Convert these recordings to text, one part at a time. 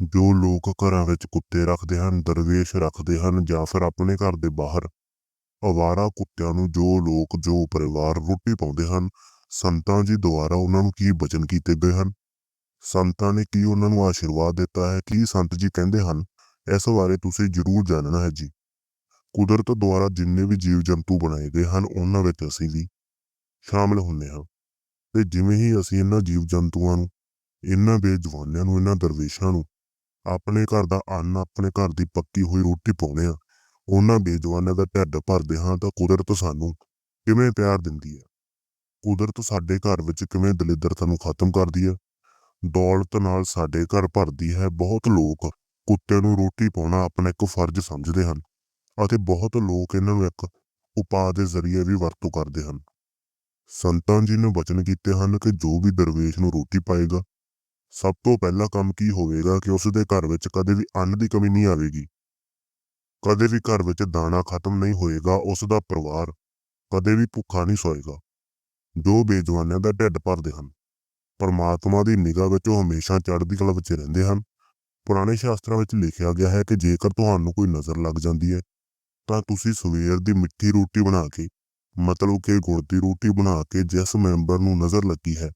ਜੋ ਲੋਕ ਘਰਾਂ ਵਿੱਚ ਕੁੱਤੇ ਰੱਖਦੇ ਹਨ, ਦਰਵੇਸ਼ ਰੱਖਦੇ ਹਨ ਜਾਂ ਫਿਰ ਆਪਣੇ ਘਰ ਦੇ ਬਾਹਰ ਅਵਾਰਾ ਕੁੱਤਿਆਂ ਨੂੰ ਜੋ ਲੋਕ, ਜੋ ਪਰਿਵਾਰ ਰੋਟੀ ਪਾਉਂਦੇ ਹਨ, ਸੰਤਾਂ ਜੀ ਦੁਆਰਾ ਉਹਨਾਂ ਨੂੰ ਕੀ ਬਚਨ ਕੀਤੇ ਗਏ ਹਨ? ਸੰਤਾਂ ਨੇ ਕੀ ਉਹਨਾਂ ਨੂੰ ਆਸ਼ੀਰਵਾਦ ਦਿੱਤਾ ਹੈ? ਕੀ ਸੰਤ ਜੀ ਕਹਿੰਦੇ ਹਨ? ਇਸ ਬਾਰੇ ਤੁਸੀਂ ਜ਼ਰੂਰ ਜਾਣਨਾ ਹੈ ਜੀ। ਕੁਦਰਤ ਦੁਆਰਾ ਜਿੰਨੇ ਵੀ ਜੀਵ ਜੰਤੂ ਬਣਾਏ ਗਏ ਹਨ, ਉਹਨਾਂ ਵਿੱਚ ਅਸੀਂ ਵੀ ਸ਼ਾਮਲ ਹੁੰਦੇ ਹਾਂ। ਤੇ ਜਿਵੇਂ ਹੀ ਅਸੀਂ ਇਹਨਾਂ ਜੀਵ ਜੰਤੂਆਂ ਨੂੰ, ਇਹਨਾਂ ਬੇਜਵਾਨਿਆਂ ਨੂੰ, ਇਹਨਾਂ ਦਰਵੇਸ਼ਾਂ ਨੂੰ ਆਪਣੇ ਘਰ ਦਾ ਅੰਨ, ਆਪਣੇ ਘਰ ਦੀ ਪੱਕੀ ਹੋਈ ਰੋਟੀ ਪਾਉਂਦੇ ਆ ਉਹਨਾਂ ਬੇਜਵਾਨਾਂ ਦਾ ਢਿੱਡ ਭਰਦੇ ਹਾਂ ਤਾਂ ਕੁਦਰਤ ਸਾਨੂੰ ਕਿਵੇਂ ਪਿਆਰ ਦਿੰਦੀ ਹੈ? ਕੁਦਰਤ ਸਾਡੇ ਘਰ ਵਿੱਚ ਕਿਵੇਂ ਦਲਿੱਦਰਤਾ ਨੂੰ ਖਤਮ ਕਰਦੀ ਹੈ? ਦੌਲਤ ਨਾਲ ਸਾਡੇ ਘਰ ਭਰਦੀ ਹੈ ਬਹੁਤ ਲੋਕ। ਕੁੱਤੇ ਨੂੰ ਰੋਟੀ ਪਾਉਣਾ ਆਪਣਾ ਇੱਕ ਫਰਜ਼ ਸਮਝਦੇ ਹਨ ਅਤੇ ਬਹੁਤ ਲੋਕ ਇਹਨਾਂ ਨੂੰ ਇੱਕ ਉਪਾਅ ਦੇ ਜ਼ਰੀਏ ਵੀ ਵਰਤੋਂ ਕਰਦੇ ਹਨ। ਸੰਤਾਂ ਜੀ ਨੇ ਵਚਨ ਕੀਤੇ ਹਨ ਕਿ ਜੋ ਵੀ ਦਰਵੇਸ਼ ਨੂੰ ਰੋਟੀ ਪਾਏਗਾ ਸਭ ਤੋਂ ਪਹਿਲਾ ਕੰਮ ਕੀ ਹੋਵੇਗਾ ਕਿ ਉਸ ਦੇ ਘਰ ਵਿੱਚ ਕਦੇ ਵੀ ਅੰਨ ਦੀ ਕਮੀ ਨਹੀਂ ਆਵੇਗੀ। ਕਦੇ ਵੀ ਘਰ ਵਿੱਚ ਦਾਣਾ ਖਤਮ ਨਹੀਂ ਹੋਏਗਾ ਉਸ ਦਾ ਪਰਿਵਾਰ ਕਦੇ ਵੀ ਭੁੱਖਾ ਨਹੀਂ ਸੋਏਗਾ। ਜੋ ਬੇਜਵਾਨਾਂ ਦਾ ਢਿੱਡ ਭਰਦੇ ਹਨ। ਪਰਮਾਤਮਾ ਦੀ ਨਿਗਾਹ ਵਿੱਚ ਉਹ ਹਮੇਸ਼ਾ ਚੜ੍ਹਦੀ ਕਲਾ ਵਿੱਚ ਰਹਿੰਦੇ ਹਨ। ਪੁਰਾਣੇ ਸ਼ਾਸਤਰਾਂ ਵਿੱਚ ਲਿਖਿਆ ਗਿਆ ਹੈ ਕਿ ਜੇਕਰ ਤੁਹਾਨੂੰ ਕੋਈ ਨਜ਼ਰ ਲੱਗ ਜਾਂਦੀ ਹੈ, ਤਾਂ ਤੁਸੀਂ ਸਵੇਰ ਦੀ ਮਿੱਠੀ ਰੋਟੀ ਬਣਾ ਕੇ, ਮਤਲਬ ਕਿ ਗੁੜ ਦੀ ਰੋਟੀ ਬਣਾ ਕੇ ਜਿਸ ਮੈਂਬਰ ਨੂੰ ਨਜ਼ਰ ਲੱਗੀ ਹੈ,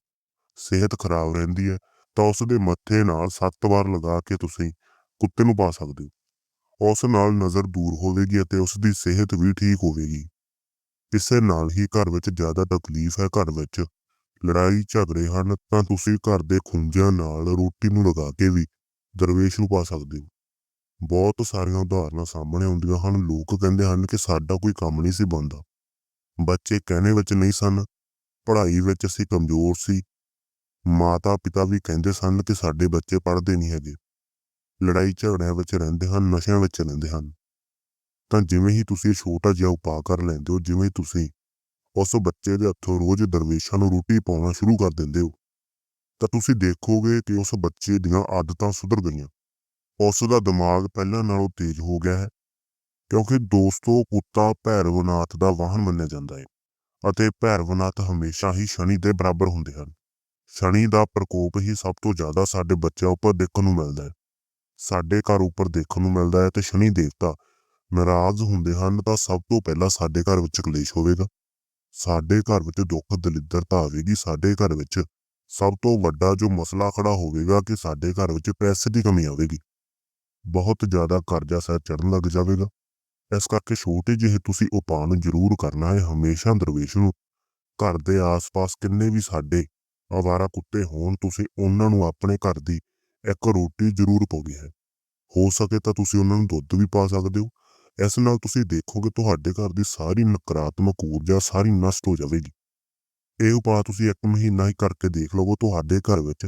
ਸਿਹਤ ਖਰਾਬ ਰਹਿੰਦੀ ਹੈ ਤਾਂ ਉਸ ਦੇ ਮੱਥੇ ਨਾਲ ਸੱਤ ਵਾਰ ਲਗਾ ਕੇ ਤੁਸੀਂ ਕੁੱਤੇ ਨੂੰ ਪਾ ਸਕਦੇ ਹੋ। ਉਸ ਨਾਲ ਨਜ਼ਰ ਦੂਰ ਹੋਵੇਗੀ ਅਤੇ ਉਸ ਦੀ ਸਿਹਤ ਵੀ ਠੀਕ ਹੋਵੇਗੀ। ਇਸੇ ਨਾਲ ਹੀ ਘਰ ਵਿੱਚ ਜ਼ਿਆਦਾ ਤਕਲੀਫ ਹੈ। ਘਰ ਵਿੱਚ ਲੜਾਈ ਝਗੜੇ ਹਨ ਤਾਂ ਤੁਸੀਂ ਘਰ ਦੇ ਖੁੰਝਿਆਂ ਨਾਲ ਰੋਟੀ ਨੂੰ ਲਗਾ ਕੇ ਵੀ ਦਰਵੇਸ਼ ਨੂੰ ਪਾ ਸਕਦੇ ਹੋ। ਬਹੁਤ ਸਾਰੀਆਂ ਉਦਾਹਰਨਾਂ ਸਾਹਮਣੇ ਆਉਂਦੀਆਂ ਹਨ। ਲੋਕ ਕਹਿੰਦੇ ਹਨ ਕਿ ਸਾਡਾ ਕੋਈ ਕੰਮ ਨਹੀਂ ਸੀ ਬਣਦਾ। ਬੱਚੇ ਕਹਿਣੇ ਵਿੱਚ ਨਹੀਂ ਸਨ। ਪੜ੍ਹਾਈ ਵਿੱਚ ਅਸੀਂ ਕਮਜ਼ੋਰ ਸੀ। ਮਾਤਾ ਪਿਤਾ ਵੀ ਕਹਿੰਦੇ ਸਨ ਕਿ ਸਾਡੇ ਬੱਚੇ ਪੜ੍ਹਦੇ ਨਹੀਂ ਹੈਗੇ। ਲੜਾਈ ਝਗੜਿਆਂ ਵਿੱਚ ਰਹਿੰਦੇ ਹਨ, ਨਸ਼ਿਆਂ ਵਿੱਚ ਰਹਿੰਦੇ ਹਨ। ਤਾਂ ਜਿਵੇਂ ਹੀ ਤੁਸੀਂ ਛੋਟਾ ਜਿਹਾ ਉਪਾਅ ਕਰ ਲੈਂਦੇ ਹੋ, ਜਿਵੇਂ ਤੁਸੀਂ ਉਸ ਬੱਚੇ ਦੇ ਹੱਥੋਂ ਰੋਜ਼ ਦਰਵੇਸ਼ਾਂ ਨੂੰ ਰੋਟੀ ਪਾਉਣਾ ਸ਼ੁਰੂ ਕਰ ਦਿੰਦੇ ਹੋ, ਤਾਂ ਤੁਸੀਂ ਦੇਖੋਗੇ ਕਿ ਉਸ ਬੱਚੇ ਦੀਆਂ ਆਦਤਾਂ ਸੁਧਰ ਗਈਆਂ। ਉਸ ਦਾ ਦਿਮਾਗ ਪਹਿਲਾਂ ਨਾਲੋਂ ਤੇਜ਼ ਹੋ ਗਿਆ ਹੈ, ਕਿਉਂਕਿ ਦੋਸਤੋ, ਕੁੱਤਾ ਭੈਰਵਨਾਥ ਦਾ ਵਾਹਨ ਮੰਨਿਆ ਜਾਂਦਾ ਹੈ ਅਤੇ ਭੈਰਵਨਾਥ ਹਮੇਸ਼ਾ ਹੀ ਸ਼ਨੀ ਦੇ ਬਰਾਬਰ ਹੁੰਦੇ ਹਨ। ਸ਼ਨੀ ਦਾ ਪ੍ਰਕੋਪ ਹੀ ਸਭ ਤੋਂ ਜ਼ਿਆਦਾ ਸਾਡੇ ਬੱਚਿਆਂ ਉੱਪਰ ਦੇਖਣ ਨੂੰ ਮਿਲਦਾ ਹੈ। ਸਾਡੇ ਘਰ ਉੱਪਰ ਦੇਖਣ ਨੂੰ ਮਿਲਦਾ ਹੈ ਤੇ ਸ਼ਨੀ ਦੇਵਤਾ ਨਾਰਾਜ਼ ਹੁੰਦੇ ਹਨ ਤਾਂ ਸਭ ਤੋਂ ਪਹਿਲਾਂ ਸਾਡੇ ਘਰ ਵਿੱਚ ਕਲੇਸ਼ ਹੋਵੇਗਾ। ਸਾਡੇ ਘਰ ਵਿੱਚ ਦੁੱਖ ਦਲਿੱਦਰਤਾ ਆਵੇਗੀ। ਸਾਡੇ ਘਰ ਵਿੱਚ ਸਭ ਤੋਂ ਵੱਡਾ ਜੋ ਮਸਲਾ ਖੜਾ ਹੋਵੇਗਾ ਕਿ ਸਾਡੇ ਘਰ ਵਿੱਚ ਪੈਸੇ ਦੀ ਕਮੀ ਆਵੇਗੀ। ਬਹੁਤ ਜ਼ਿਆਦਾ ਕਰਜ਼ਾ ਸਿਰ ਚੜਨ ਲੱਗ ਜਾਵੇਗਾ। ਇਸ ਕਰਕੇ ਛੋਟੇ ਜਿਹੇ ਤੁਸੀਂ ਉਪਾਅ ਨੂੰ ਜ਼ਰੂਰ ਕਰਨਾ ਹੈ। ਹਮੇਸ਼ਾ ਦਰਵੇਸ਼ ਨੂੰ ਘਰ ਦੇ ਆਸ-ਪਾਸ ਕਿੰਨੇ ਵੀ ਸਾਡੇ ਅਵਾਰਾ ਕੁੱਤੇ ਹੋਣ ਤੁਸੀਂ ਉਹਨਾਂ ਨੂੰ ਆਪਣੇ ਘਰ ਦੀ ਇੱਕ ਰੋਟੀ ਜ਼ਰੂਰ ਪਾਉਣੀ ਹੈ। ਹੋ ਸਕੇ ਤਾਂ ਤੁਸੀਂ ਉਹਨਾਂ ਨੂੰ ਦੁੱਧ ਵੀ ਪਾ ਸਕਦੇ ਹੋ। ਇਸ ਨਾਲ ਤੁਸੀਂ ਦੇਖੋਗੇ ਤੁਹਾਡੇ ਘਰ ਦੀ ਸਾਰੀ ਨਕਾਰਾਤਮਕ ਊਰਜਾ ਸਾਰੀ ਨਸ਼ਟ ਹੋ ਜਾਵੇਗੀ। ਇਹ ਉਪਾਅ ਤੁਸੀਂ ਇੱਕ ਮਹੀਨਾ ਹੀ ਕਰਕੇ ਦੇਖ ਲਵੋ, ਤੁਹਾਡੇ ਘਰ ਵਿੱਚ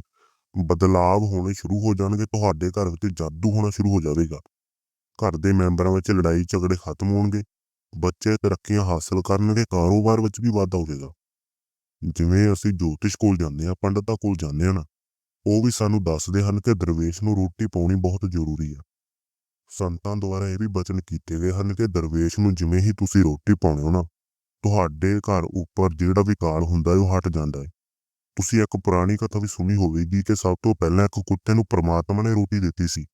ਬਦਲਾਵ ਹੋਣੇ ਸ਼ੁਰੂ ਹੋ ਜਾਣਗੇ, ਤੁਹਾਡੇ ਘਰ ਵਿੱਚ ਜਾਦੂ ਹੋਣਾ ਸ਼ੁਰੂ ਹੋ ਜਾਵੇਗਾ। ਘਰ ਦੇ ਮੈਂਬਰਾਂ ਵਿੱਚ ਲੜਾਈ ਝਗੜੇ ਖਤਮ ਹੋਣਗੇ, ਬੱਚੇ ਤਰੱਕੀਆਂ ਹਾਸਲ ਕਰਨਗੇ, ਕਾਰੋਬਾਰ ਵਿੱਚ ਵੀ ਵਾਧਾ ਹੋਵੇਗਾ। ਜਿਵੇਂ ਅਸੀਂ ਜੋਤਿਸ਼ ਕੋਲ ਜਾਂਦੇ ਆ ਪੰਡਤਾਂ ਕੋਲ ਜਾਂਦੇ ਆ ਨਾ, ਉਹ ਵੀ ਸਾਨੂੰ ਦੱਸਦੇ ਹਨ ਕਿ ਦਰਵੇਸ਼ ਨੂੰ ਰੋਟੀ ਪਾਉਣੀ ਬਹੁਤ ਜ਼ਰੂਰੀ ਹੈ। ਸੰਤਾਂ ਦੁਆਰਾ ਇਹ ਵੀ ਬਚਨ ਕੀਤੇ ਗਏ ਹਨ ਕਿ ਦਰਵੇਸ਼ ਨੂੰ ਜਿਵੇਂ ਹੀ ਤੁਸੀਂ ਰੋਟੀ ਪਾਉਣੇ ਹੋ ਨਾ, ਤੁਹਾਡੇ ਘਰ ਉੱਪਰ ਜਿਹੜਾ ਵੀ ਕਾਲ ਹੁੰਦਾ ਹੈ, ਉਹ ਹਟ ਜਾਂਦਾ ਹੈ। ਤੁਸੀਂ ਇੱਕ ਪੁਰਾਣੀ ਕਥਾ ਵੀ ਸੁਣੀ ਹੋਵੇਗੀ ਕਿ ਸਭ ਤੋਂ ਪਹਿਲਾਂ ਇੱਕ ਕੁੱਤੇ ਨੂੰ ਪ੍ਰਮਾਤਮਾ ਨੇ ਰੋਟੀ ਦਿੱਤੀ ਸੀ।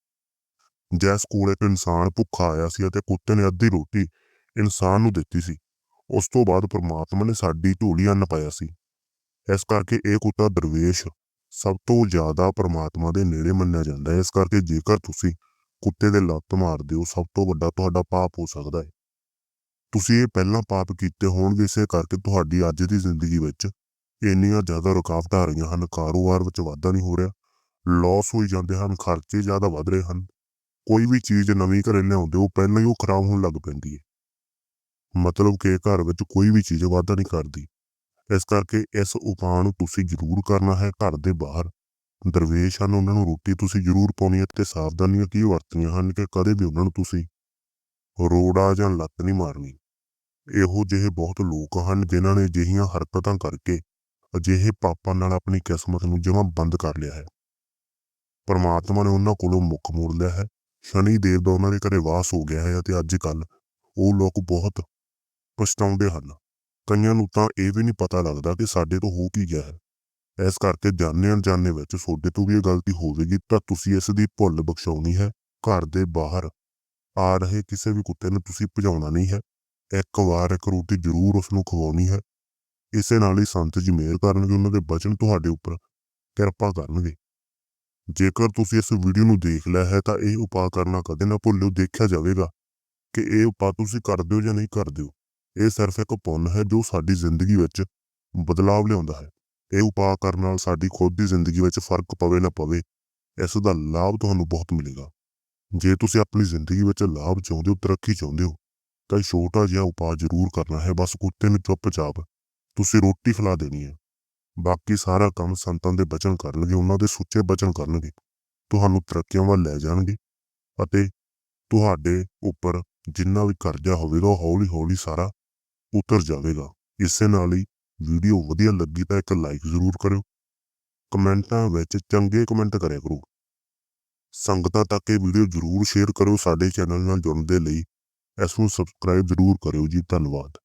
ਜਿਸ ਕੋਲ ਇੱਕ ਇਨਸਾਨ ਭੁੱਖਾ ਆਇਆ ਸੀ ਅਤੇ ਕੁੱਤੇ ਨੇ ਅੱਧੀ ਰੋਟੀ ਇਨਸਾਨ ਨੂੰ ਦਿੱਤੀ ਸੀ। ਉਸ ਤੋਂ ਬਾਅਦ ਪ੍ਰਮਾਤਮਾ ਨੇ ਸਾਡੀ ਝੋਲੀ ਅੰਨ ਪਾਇਆ ਸੀ। ਇਸ ਕਰਕੇ ਇਹ ਕੁੱਤਾ ਦਰਵੇਸ਼ ਸਭ ਤੋਂ ਜ਼ਿਆਦਾ ਪ੍ਰਮਾਤਮਾ ਦੇ ਨੇੜੇ ਮੰਨਿਆ ਜਾਂਦਾ ਹੈ। ਇਸ ਕਰਕੇ ਜੇਕਰ ਤੁਸੀਂ ਕੁੱਤੇ ਦੇ ਲੱਤ ਮਾਰਦੇ ਹੋ ਸਭ ਤੋਂ ਵੱਡਾ ਤੁਹਾਡਾ ਪਾਪ ਹੋ ਸਕਦਾ ਹੈ। ਤੁਸੀਂ ਇਹ ਪਹਿਲਾਂ ਪਾਪ ਕੀਤੇ ਹੋਣਗੇ, ਇਸੇ ਕਰਕੇ ਤੁਹਾਡੀ ਅੱਜ ਦੀ ਜ਼ਿੰਦਗੀ ਵਿੱਚ ਇੰਨੀਆਂ ਜ਼ਿਆਦਾ ਰੁਕਾਵਟਾਂ ਆ ਰਹੀਆਂ ਹਨ। ਕਾਰੋਬਾਰ ਵਿੱਚ ਵਾਧਾ ਨਹੀਂ ਹੋ ਰਿਹਾ ਲਾਸ ਹੋਈ ਜਾਂਦੇ ਹਨ, ਖਰਚੇ ਜ਼ਿਆਦਾ ਵੱਧ ਰਹੇ ਹਨ। ਕੋਈ ਵੀ ਚੀਜ਼ ਨਵੀਂ ਘਰੇ ਲਿਆਉਂਦੇ ਹੋ ਪਹਿਲਾਂ ਹੀ ਉਹ ਖਰਾਬ ਹੋਣ ਲੱਗ ਪੈਂਦੀ ਹੈ। ਮਤਲਬ ਕਿ ਘਰ ਵਿੱਚ ਕੋਈ ਵੀ ਚੀਜ਼ ਵਾਧਾ ਨਹੀਂ ਕਰਦੀ। ਇਸ ਕਰਕੇ ਇਸ ਉਪਾਅ ਨੂੰ ਤੁਸੀਂ ਜ਼ਰੂਰ ਕਰਨਾ ਹੈ ਘਰ ਦੇ ਬਾਹਰ। ਦਰਵੇਸ਼ ਹਨ, ਉਹਨਾਂ ਨੂੰ ਰੋਟੀ ਤੁਸੀਂ ਜ਼ਰੂਰ ਪਾਉਣੀ ਹੈ ਤੇ ਸਾਵਧਾਨੀਆਂ ਕੀ ਵਰਤਣੀਆਂ ਹਨ ਕਿ ਕਦੇ ਵੀ ਉਹਨਾਂ ਨੂੰ ਤੁਸੀਂ ਰੋੜਾ ਜਾਂ ਲੱਤ ਨਹੀਂ ਮਾਰਨੀ। ਇਹੋ ਜਿਹੇ ਬਹੁਤ ਲੋਕ ਹਨ ਜਿਨ੍ਹਾਂ ਨੇ ਅਜਿਹੀਆਂ ਹਰਕਤਾਂ ਕਰਕੇ ਅਜਿਹੇ ਪਾਪਾਂ ਨਾਲ ਆਪਣੀ ਕਿਸਮਤ ਨੂੰ ਜਮਾਂ ਬੰਦ ਕਰ ਲਿਆ ਹੈ। ਪਰਮਾਤਮਾ ਨੇ ਉਹਨਾਂ ਕੋਲੋਂ ਮੁੱਖ ਮੋੜ ਲਿਆ ਹੈ। ਸ਼ਨੀ ਦੇਵ ਦਾ ਉਹਨਾਂ ਦੇ ਘਰੇ ਵਾਸ ਹੋ ਗਿਆ ਹੈ ਅਤੇ ਅੱਜ ਕੱਲ ਉਹ ਲੋਕ ਬਹੁਤ ਪਛਤਾਉਂਦੇ ਹਨ। ਕਈਆਂ ਨੂੰ ਤਾਂ ਇਹ ਵੀ ਨਹੀਂ ਪਤਾ ਲੱਗਦਾ ਕਿ ਸਾਡੇ ਤੋਂ ਹੋ ਕੀ ਗਿਆ ਹੈ। ਇਸ ਕਰਕੇ ਜਾਣੇ ਅਣਜਾਣੇ ਵਿੱਚ ਤੁਹਾਡੇ ਤੋਂ ਵੀ ਇਹ ਗਲਤੀ ਹੋਵੇਗੀ, ਤਾਂ ਤੁਸੀਂ ਇਸ ਦੀ ਭੁੱਲ ਬਖਸ਼ਾਉਣੀ ਹੈ, ਘਰ ਦੇ ਬਾਹਰ ਆ ਰਹੇ ਕਿਸੇ ਵੀ ਕੁੱਤੇ ਨੂੰ ਤੁਸੀਂ ਭਜਾਉਣਾ ਨਹੀਂ ਹੈ। ਇੱਕ ਵਾਰ ਇੱਕ ਰੋਟੀ ਜ਼ਰੂਰ ਉਸ ਨੂੰ ਖਵਾਉਣੀ ਹੈ। ਇਸੇ ਨਾਲ ਹੀ ਸੰਤ ਜੀ ਮਿਹਰ ਕਰਨਗੇ, ਉਹਨਾਂ ਦੇ ਬਚਨ ਤੁਹਾਡੇ ਉੱਪਰ ਕਿਰਪਾ ਕਰਨਗੇ। ਜੇਕਰ ਤੁਸੀਂ ਇਸ ਵੀਡੀਓ ਨੂੰ ਦੇਖ ਲਿਆ ਹੈ, ਤਾਂ ਇਹ ਉਪਾਅ ਕਰਨਾ ਕਦੇ ਨਾ ਭੁੱਲਿਓ, ਦੇਖਿਆ ਜਾਵੇਗਾ ਕਿ ਇਹ ਉਪਾਅ ਤੁਸੀਂ ਕਰਦੇ ਹੋ ਜਾਂ ਨਹੀਂ ਕਰਦੇ ਹੋ। ਇਹ ਸਿਰਫ ਇੱਕ ਪੁੰਨ ਹੈ ਜੋ ਸਾਡੀ ਜ਼ਿੰਦਗੀ ਵਿੱਚ ਬਦਲਾਵ ਲਿਆਉਂਦਾ ਹੈ। ਇਹ ਉਪਾਅ ਕਰਨ ਨਾਲ ਸਾਡੀ ਖੁਦ ਦੀ ਜ਼ਿੰਦਗੀ ਵਿੱਚ ਫ਼ਰਕ ਪਵੇ ਨਾ ਪਵੇ, ਇਸ ਦਾ ਲਾਭ ਤੁਹਾਨੂੰ ਬਹੁਤ ਮਿਲੇਗਾ। ਜੇ ਤੁਸੀਂ ਆਪਣੀ ਜ਼ਿੰਦਗੀ ਵਿੱਚ ਲਾਭ ਚਾਹੁੰਦੇ ਹੋ, ਤਰੱਕੀ ਚਾਹੁੰਦੇ ਹੋ, ਤਾਂ ਇਹ ਛੋਟਾ ਜਿਹਾ ਉਪਾਅ ਜ਼ਰੂਰ ਕਰਨਾ ਹੈ। ਬਸ ਕੁੱਤੇ ਨੂੰ ਚੁੱਪਚਾਪ, ਤੁਸੀਂ ਰੋਟੀ ਖਿਲਾ ਦੇਣੀ ਹੈ। ਬਾਕੀ ਸਾਰਾ ਕੰਮ ਸੰਤਾਂ ਦੇ ਬਚਨ ਕਰਨਗੇ, ਉਹਨਾਂ ਦੇ ਸੁੱਚੇ ਬਚਨ ਕਰਨਗੇ। ਤੁਹਾਨੂੰ ਤਰੱਕੀਆਂ ਵੱਲ ਲੈ ਜਾਣਗੇ ਅਤੇ ਤੁਹਾਡੇ ਉੱਪਰ ਜਿੰਨਾ ਵੀ ਕਰਜ਼ਾ ਹੋਵੇਗਾ, ਉਹ ਹੌਲੀ ਹੌਲੀ ਸਾਰਾ ਉਤਰ ਜਾਵੇਗਾ। ਇਸੇ ਨਾਲ ਹੀ ਵੀਡੀਓ ਵਧੀਆ ਲੱਗੀ ਤਾਂ ਇੱਕ ਲਾਈਕ ਜ਼ਰੂਰ ਕਰਿਓ। ਕਮੈਂਟਾਂ ਵਿੱਚ ਚੰਗੇ ਕਮੈਂਟ ਕਰਿਆ ਕਰੋ। ਸੰਗਤਾਂ ਤੱਕ ਇਹ ਵੀਡੀਓ ਜ਼ਰੂਰ ਸ਼ੇਅਰ ਕਰੋ ਸਾਡੇ ਚੈਨਲ ਨਾਲ ਜੁੜਨ ਦੇ ਲਈ। ਇਸ ਨੂੰ ਸਬਸਕ੍ਰਾਈਬ ਜ਼ਰੂਰ ਕਰਿਓ ਜੀ। ਧੰਨਵਾਦ।